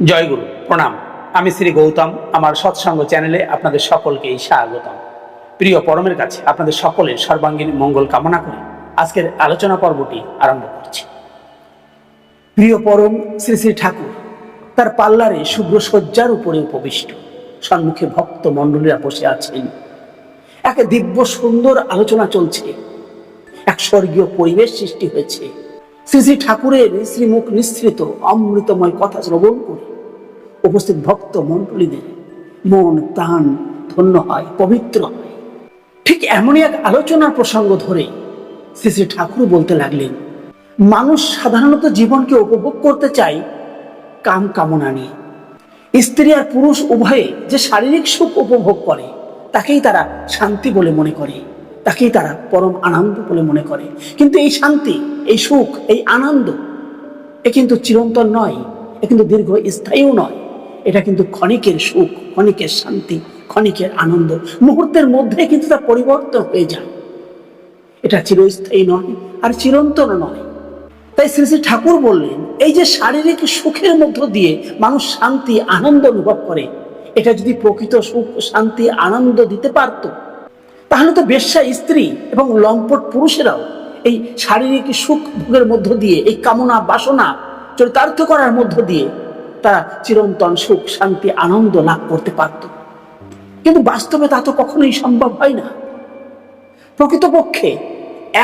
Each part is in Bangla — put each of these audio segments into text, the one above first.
জয়গুরু, প্রণাম। আমি শ্রী গৌতম, আমার সৎসঙ্গ চ্যানেলে আপনাদের সকলকেই স্বাগতম। প্রিয় পরমের কাছে আপনাদের সকলের সর্বাঙ্গীন মঙ্গল কামনা করে আজকের আলোচনা পর্বটি আরম্ভ করছি। প্রিয় পরম শ্রী শ্রী ঠাকুর, তার পাল্লারে শুভ্র শয্যার উপরে উপবিষ্ট, সম্মুখে ভক্ত মণ্ডলীরা বসে আছেন। এক দিব্য সুন্দর আলোচনা চলছে। এক স্বর্গীয় পরিবেশ সৃষ্টি হয়েছে। শ্রী শ্রী ঠাকুরের শ্রীমুখ নিঃসৃত অমৃতময় কথা শ্রবণ করে উপস্থিত ভক্ত মণ্ডলীদের মন, প্রাণ ধন্য হয়, পবিত্র হয়। ঠিক এমনই এক আলোচনার প্রসঙ্গ ধরে শ্রী শ্রী ঠাকুর বলতে লাগলেন, মানুষ সাধারণত জীবনকে উপভোগ করতে চায় কাম কামনা নিয়ে। স্ত্রী আর পুরুষ উভয়ে যে শারীরিক সুখ উপভোগ করে, তাকেই তারা শান্তি বলে মনে করে, তাকেই তারা পরম আনন্দ বলে মনে করে। কিন্তু এই শান্তি, এই সুখ, এই আনন্দ, এ কিন্তু চিরন্তন নয়, এ কিন্তু দীর্ঘ স্থায়ীও নয়। এটা কিন্তু ক্ষণিকের সুখ, ক্ষণিকের শান্তি, ক্ষণিকের আনন্দ। মুহূর্তের মধ্যে কিন্তু তা পরিবর্তন হয়ে যায়। এটা চিরস্থায়ী নয়, আর চিরন্তন নয়। তাই শ্রী শ্রী ঠাকুর বললেন, এই যে শারীরিক সুখের মধ্য দিয়ে মানুষ শান্তি, আনন্দ অনুভব করে, এটা যদি প্রকৃত সুখ, শান্তি, আনন্দ দিতে পারত, তাহলে তো বেশ্যা স্ত্রী এবং লম্পট পুরুষেরাও এই শারীরিক সুখ ভোগের মধ্য দিয়ে, এই কামনা, বাসনা, চরিতার্থ করার মধ্য দিয়ে তারা চিরন্তন সুখ, শান্তি, আনন্দ লাভ করতে পারত। কিন্তু বাস্তবে তা তো কখনোই সম্ভব হয় না। প্রকৃতপক্ষে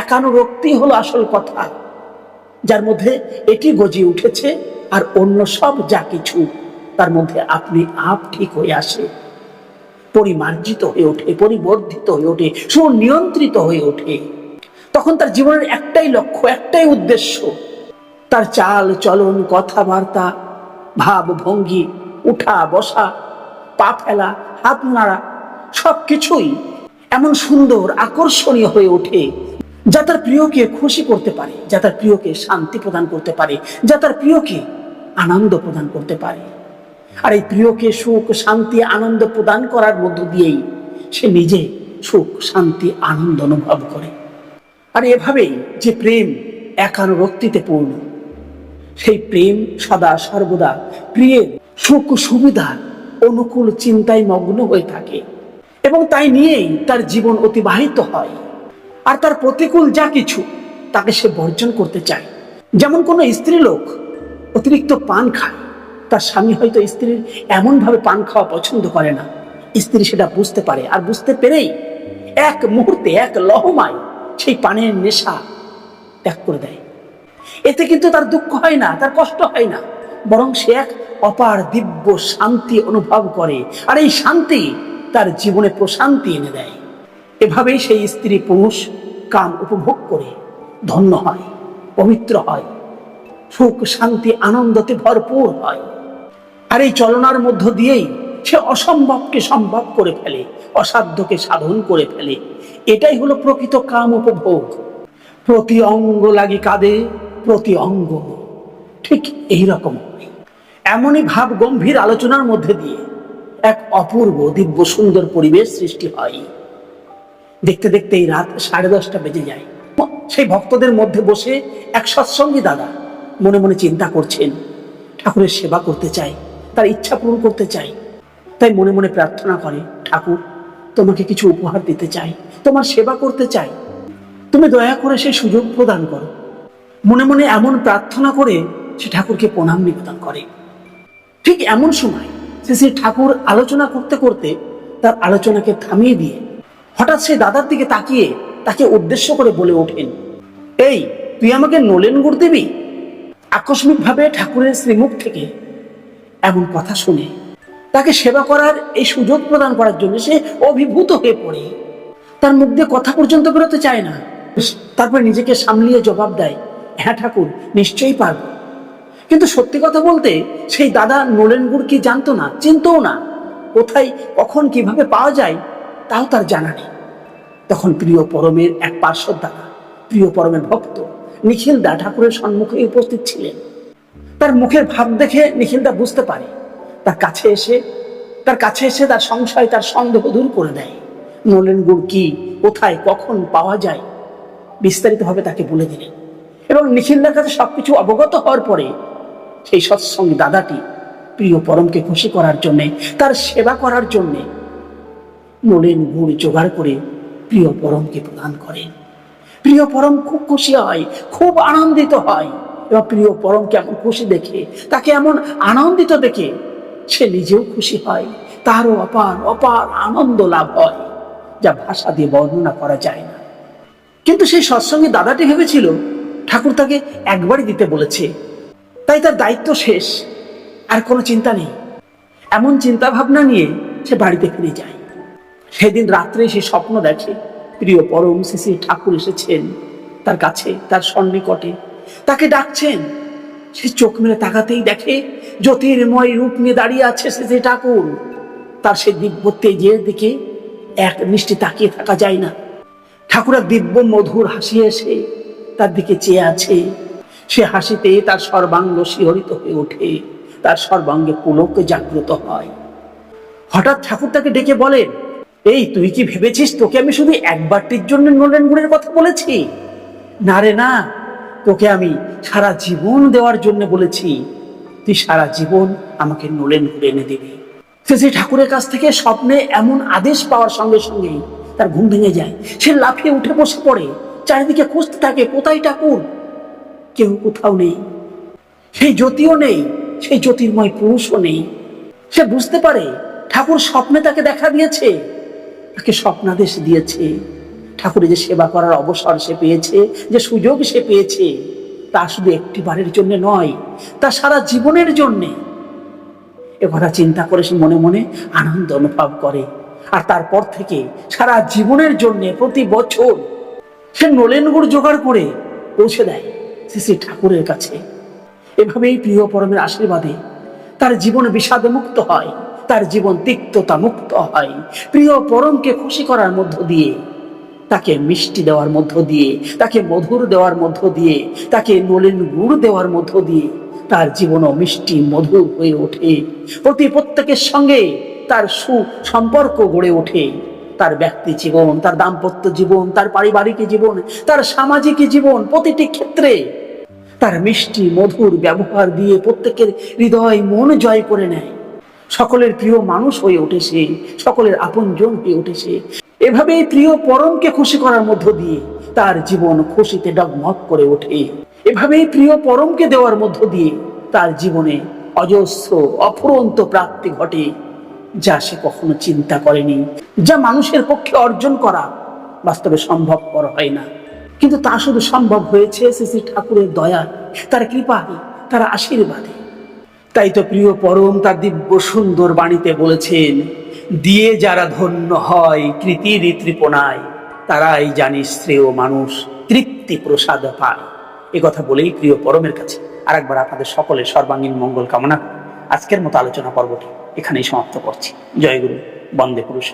একানুরক্তি হলো আসল কথা, যার মধ্যে এটি গজিয়ে উঠেছে আর অন্য সব যা কিছু তার মধ্যে আপনি আপ ঠিক হয়ে আসে। পরিমার্জিত হয়ে ওঠে, পরিবর্ধিত হয়ে ওঠে, সুনিয়ন্ত্রিত হয়ে ওঠে। তখন তার জীবনের একটাই লক্ষ্য, একটাই উদ্দেশ্য, তার চাল, চলন, কথাবার্তা ভাব ভঙ্গি, উঠা, বসা, পা ফেলা, হাত নাড়া সব কিছুই এমন সুন্দর, আকর্ষণীয় হয়ে ওঠে, যা তার প্রিয়কে খুশি করতে পারে, যা তার প্রিয়কে শান্তি প্রদান করতে পারে, যা তার প্রিয়কে আনন্দ প্রদান করতে পারে। আর এই প্রিয়কে সুখ, শান্তি, আনন্দ প্রদান করার মধ্য দিয়েই সে নিজে সুখ, শান্তি, আনন্দ অনুভব করে। আর এভাবেই যে প্রেম একানুরক্তিতে পূর্ণ সেই প্রেম সদা সর্বদা প্রিয়ের সুখ সুবিধা অনুকূল চিন্তায় মগ্ন হয়ে থাকে। এবং তাই নিয়েই তার জীবন অতিবাহিত হয়। আর তার প্রতিকূল যা কিছু, তাকে সে বর্জন করতে চায়। যেমন কোনো স্ত্রী লোক অতিরিক্ত পান খায়, তার স্বামী হয়তো স্ত্রীর এমনভাবে পান খাওয়া পছন্দ করে না। স্ত্রী সেটা বুঝতে পারে, আর বুঝতে পেরেই এক মুহূর্তে, এক লহমায় সেই পানের নেশা ত্যাগ করে দেয়। এতে কিন্তু তার দুঃখ হয় না, তার কষ্ট হয় না। বরং সে এক অপার দিব্য শান্তি অনুভব করে, আর এই শান্তি তার জীবনে প্রশান্তি এনে দেয়। এভাবেই সেই স্ত্রী পুরুষ কাম উপভোগ করে, ধন্য হয়, পবিত্র হয়, সুখ, শান্তি, আনন্দতে ভরপুর হয়। আর এই চলনার মধ্য দিয়েই সে অসম্ভবকে সম্ভব করে ফেলে, অসাধ্যকে সাধন করে ফেলে। এটাই হলো প্রকৃত কাম উপভোগ। প্রতি অঙ্গ লাগে কাঁদে প্রতি অঙ্গ। ঠিক এই রকম এমনই ভাব গম্ভীর আলোচনার মধ্যে দিয়ে এক অপূর্ব দিব্য সুন্দর পরিবেশ সৃষ্টি হয়। দেখতে দেখতে এই রাত সাড়ে দশটা বেজে যায়। সেই ভক্তদের মধ্যে বসে এক সৎসঙ্গী দাদা মনে মনে চিন্তা করছেন, ঠাকুরের সেবা করতে চাই, তার ইচ্ছা পূরণ করতে চাই। তাই মনে মনে প্রার্থনা করে, ঠাকুর, তোমাকে কিছু উপহার দিতে চাই, তোমার সেবা করতে চাই। তুমি দয়া করে সেই সুযোগ প্রদান করো। মনে মনে এমন প্রার্থনা করে সে ঠাকুরকে প্রণাম নিবেদন করে। ঠিক এমন সময় সে শ্রী ঠাকুর আলোচনা করতে করতে তার আলোচনাকে থামিয়ে দিয়ে হঠাৎ সে দাদার দিকে তাকিয়ে তাকে উদ্দেশ্য করে বলে ওঠেন, এই, তুই আমাকে নলেন গুড় দিবি? আকস্মিকভাবে ঠাকুরের শ্রীমুখ থেকে এমন কথা শুনে তাকে সেবা করার এই সুযোগ প্রদান করার জন্য সে অভিভূত হয়ে পড়ে। তার মুখ দিয়ে কথা পর্যন্ত বেরোতে চায় না। তারপর নিজেকে সামলিয়ে জবাব দেয় হ্যাঁ ঠাকুর, নিশ্চয়ই পারব। কিন্তু সত্যি কথা বলতে, সেই দাদা নলেন গুড় কি জানতো না, চিনতও না, কোথায়, কখন, কীভাবে পাওয়া যায়, তাও তার জানা নেই। তখন প্রিয় পরমের এক পার্শ্বদ দাদা, প্রিয় পরমের ভক্ত, নিখিল দা ঠাকুরের সম্মুখে উপস্থিত ছিলেন। তার মুখের ভাব দেখে নিখিলদা বুঝতে পারে, তার কাছে এসে, তার কাছে এসে তার সংশয়, তার সন্দেহ দূর করে দেয়। নলেন গুড় কি, কোথায়, কখন পাওয়া যায়, বিস্তারিতভাবে তাকে বলে দিলেন। এবং নিখিলদার কাছে সবকিছু অবগত হওয়ার পরে সেই সৎসঙ্গী দাদাটি প্রিয় পরমকে খুশি করার জন্যে, তার সেবা করার জন্যে নলেন গুড় জোগাড় করে প্রিয় পরমকে প্রদান করেন প্রিয় পরম খুব খুশি হয়, খুব আনন্দিত হয়। এবং প্রিয় পরমকে কেমন খুশি দেখে, তাকে এমন আনন্দিত দেখে সে নিজেও খুশি হয়। তারও অপার অপার আনন্দ লাভ হয়, যা ভাষা দিয়ে বর্ণনা করা যায় না। কিন্তু সেই সৎসঙ্গে দাদাটি ভেবেছিল ঠাকুর তাকে একবারই দিতে বলেছে। তাই তার দায়িত্ব শেষ, আর কোনো চিন্তা নেই। এমন চিন্তা ভাবনা নিয়ে সে বাড়িতে ফিরে যায়। সেদিন রাত্রে সে স্বপ্ন দেখে, প্রিয় পরম শ্রী ঠাকুর এসেছেন তার কাছে, তার সন্নিকটে। তাকে ডাকছেন। সে চোখ মেলে তাকাতেই দেখে, জ্যোতির্ময় রূপ নিয়ে দাঁড়িয়ে আছে শ্রী ঠাকুর। তার সে দিব্য তেজের দিকে এক মিষ্টি তাকিয়ে থাকা যায় না। ঠাকুরের দিব্য মধুর হাসি এসে তার দিকে চেয়ে আছে। সে হাসিতে তার সর্বাঙ্গ শিহরিত হয়ে ওঠে। তার সর্বাঙ্গে পুলক জাগ্রত হয়। হঠাৎ ঠাকুর তাকে ডেকে বলেন এই, তুই কি ভেবেছিস তোকে আমি শুধু একবারটির জন্য নলেন গুড়ের কথা বলেছি? না রে, না, তোকে আমি সারা জীবন দেওয়ার জন্য বলেছি। তুই সারা জীবন আমাকে নলেন গুড় এনে দিবি। সে ঠাকুরের কাছ থেকে স্বপ্নে এমন আদেশ পাওয়ার সঙ্গে সঙ্গেই তার ঘুম ভেঙে যায়। সে লাফিয়ে উঠে বসে পড়ে। চারিদিকে খুঁজতে থাকে, কোথায় ঠাকুর? কেউ কোথাও নেই। সেই জ্যোতিও নেই, সেই জ্যোতির্ময় পুরুষও নেই। সে বুঝতে পারে, ঠাকুর স্বপ্নে তাকে দেখা দিয়েছে, তাকে স্বপ্নাদেশ দিয়েছে। ঠাকুরের যে সেবা করার অবসর সে পেয়েছে, যে সুযোগ সে পেয়েছে, তা শুধু একটি বারের জন্য নয়, তা সারা জীবনের জন্যে। এ কথা চিন্তা করে সে মনে মনে আনন্দ অনুভব করে। আর তারপর থেকে সারা জীবনের জন্য প্রতি বছর সে নলেন গুড় জোগাড় করে পৌঁছে দেয় শ্রী শ্রী ঠাকুরের কাছে। এভাবেই প্রিয় পরমের আশীর্বাদে তার জীবন বিষাদে মুক্ত হয়, তার জীবন তিক্ততা মুক্ত হয়। প্রিয় পরমকে খুশি করার মধ্য দিয়ে, তাকে মিষ্টি দেওয়ার মধ্য দিয়ে, তাকে মধুর দেওয়ার মধ্য দিয়ে, তাকে নলেন গুড় দেওয়ার মধ্য দিয়ে তার জীবনও মিষ্টি মধুর হয়ে ওঠে। প্রতি প্রত্যেকের সঙ্গে তার সু সম্পর্ক গড়ে ওঠে। তার ব্যক্তি জীবন, তার দাম্পত্য জীবন, তার পারিবারিক জীবন, তার সামাজিক জীবন, প্রতিটি ক্ষেত্রে তার মিষ্টি, মধুর ব্যবহার দিয়ে প্রত্যেকের হৃদয় মন জয় করে নেয়। সকলের প্রিয় মানুষ হয়ে উঠেছে সকলের আপনজন হয়ে উঠেছে এভাবেই প্রিয় পরমকে খুশি করার মধ্য দিয়ে তার জীবন খুশিতে ডগমগ করে ওঠে। এভাবেই প্রিয় পরমকে দেওয়ার মধ্য দিয়ে তার জীবনে অজস্র, অফুরন্ত প্রাপ্তি ঘটে। যা সে কখনো চিন্তা করেনি, যা মানুষের পক্ষে অর্জন করা বাস্তবে সম্ভবপর হয় না। কিন্তু তা শুধু সম্ভব হয়েছে শ্রী শ্রী ঠাকুরের দয়া তার কৃপায়, তার আশীর্বাদে। তাই তো প্রিয় পরম, তার দিব্য সুন্দর বাণীতে বলেছেন, দিয়ে যারা ধন্য হয় কৃতির তৃপনায় তারাই জানি শ্রেয় মানুষ, তৃপ্তি প্রসাদ পায়। এ কথা বলেই প্রিয় পরমের কাছে আরেকবার আপনাদের সকলের সর্বাঙ্গীন মঙ্গল কামনা আজকের মতো আলোচনা পর্বটি এখানেই সমাপ্ত করছি। জয়গুরু বন্দে পুরুষ